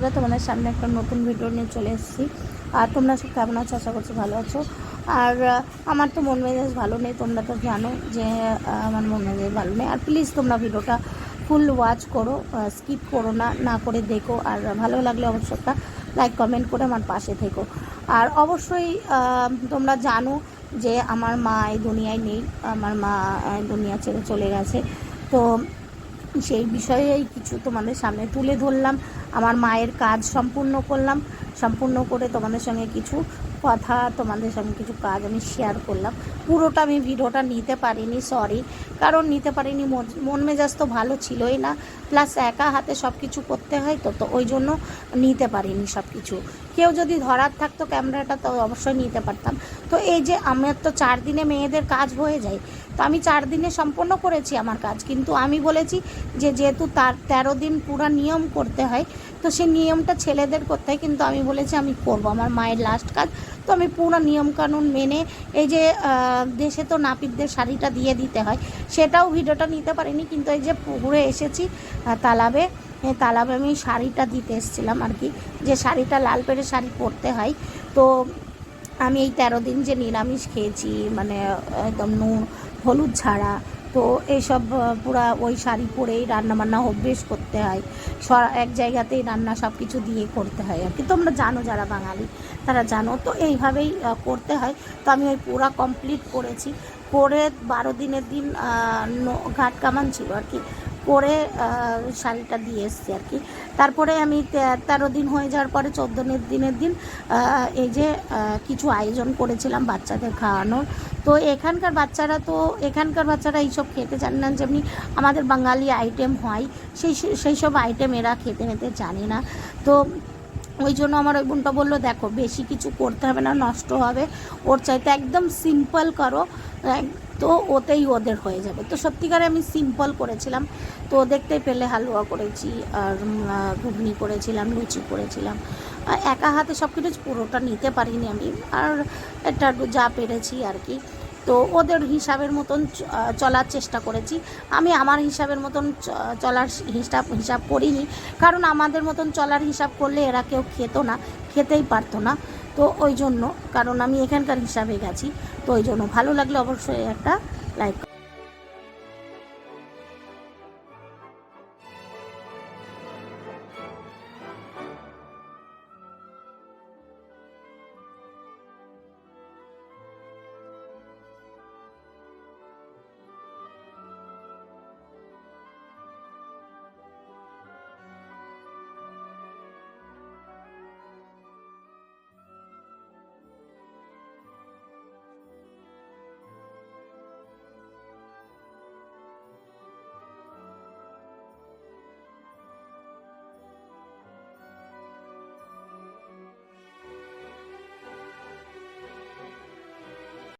আমরা তোমাদের সামনে একটা নতুন ভিডিও নিয়ে চলে এসেছি। আর তোমরা সব কেমন আছো? আশা করছি ভালো আছো। আর আমার তো মন মেজাজ ভালো নেই, তোমরা তো জানো যে আমার মন মেজাজ ভালো নেই। আর প্লিজ তোমরা ভিডিওটা ফুল ওয়াচ করো স্কিপ করো না না করে দেখো। আর ভালো লাগলে অবশ্যই একটা লাইক কমেন্ট করে আমার পাশে থেকো। আর অবশ্যই তোমরা জানো যে আমার মা এই দুনিয়ায় নেই। আমার মা দুনিয়া ছেড়ে চলে গেছে। তো সেই বিষয়েই কিছু তোমাদের সামনে তুলে ধরলাম। আমার মায়ের কাজ সম্পূর্ণ করলাম। সম্পূর্ণ করে তোমাদের সঙ্গে কিছু কথা, তোমাদের সঙ্গে কিছু কাজ আমি শেয়ার করলাম। পুরোটা আমি ভিডিওটা নিতে পারিনি সরি কারণ নিতে পারিনি, মন- মেজাজ তো ভালো ছিলই না। প্লাস একা হাতে সব কিছু করতে হয় তো তো ওই জন্য নিতে পারিনি সব কিছু কেউ যদি ধরার থাকতো ক্যামেরাটা, তো অবশ্যই নিতে পারতাম। তো এই যে আমার তো চার দিনে মেয়েদের কাজ হয়ে যায়, তো আমি চার দিনে সম্পন্ন করেছি আমার কাজ। কিন্তু আমি বলেছি যে যেহেতু তার তেরো দিন পুরো নিয়ম করতে হয়, তো সেই নিয়মটা ছেলেদের করতে হয়। কিন্তু আমি বলেছি আমি করব, আমার মায়ের লাস্ট কাজ। তো আমি পুরো নিয়মকানুন মেনে এই যে দেশে তো নাপিতদের শাড়িটা দিয়ে দিতে হয় সেটাও ভিডিওটা নিতে পারিনি, কিন্তু এই যে পুকুরে এসেছি তালাবে তালাবে আমি শাড়িটা দিতে এসেছিলাম আর কি, যে শাড়িটা লাল পেড়ে শাড়ি পরতে হয়। তো আমি এই তেরো দিন যে নিরামিষ খেয়েছি মানে একদম নুন, হলুদ ছাড়া, তো এইসব পুরা ওই শাড়ি পরেই রান্নাবান্না অভ্যেস করতে হয়। স- এক জায়গাতেই রান্না সব কিছু দিয়ে করতে হয় আর কি। তোমরা জানো যারা বাঙালি, তারা জানো। তো এইভাবেই করতে হয়। তো আমি ওই পুরা কমপ্লিট করেছি। করে বারো দিনের দিন ঘাট কামান ছিল আর কি। পরে শাড়িটা দিয়ে এসছি আর কি। তারপরে আমি তেরো দিন হয়ে যাওয়ার পরে চোদ্দ দিনের দিন এই যে কিছু আয়োজন করেছিলাম বাচ্চাদের খাওয়ানোর। তো এখানকার বাচ্চারা তো, এখানকার বাচ্চারা এইসব খেতে জানে না। যেমনি আমাদের বাঙালি আইটেম হয়, সেই সেই সব আইটেম এরা খেতে মেতে জানে না। তো ওই জন্য আমার ওই বোনটা বলল, দেখো, বেশি কিছু করতে হবে না, নষ্ট হবে। ওর চাইতে একদম সিম্পল করো। তো ওতেই ওদের হয়ে যাবে। তো সত্যিকারে আমি সিম্পল করেছিলাম। তো দেখতে পেলে হালুয়া করেছি আর ঘুগনি করেছিলাম, লুচি করেছিলাম। আর একা হাতে সব কিছু পুরোটা নিতে পারিনি আমি। আর একটা যা পেরেছি আর কি। তো ওদের হিসাবের মতন চলার চেষ্টা করেছি। আমি আমার হিসাবের মতন চলার হিসাব হিসাব করিনি। কারণ আমাদের মতন চলার হিসাব করলে এরা কেউ খেত না, খেতেই পারতো না। তো ওই জন্য, কারণ আমি এখানকার হিসাবে গেছি। জন্য ভালো লাগলে অবশ্যই একটা লাইক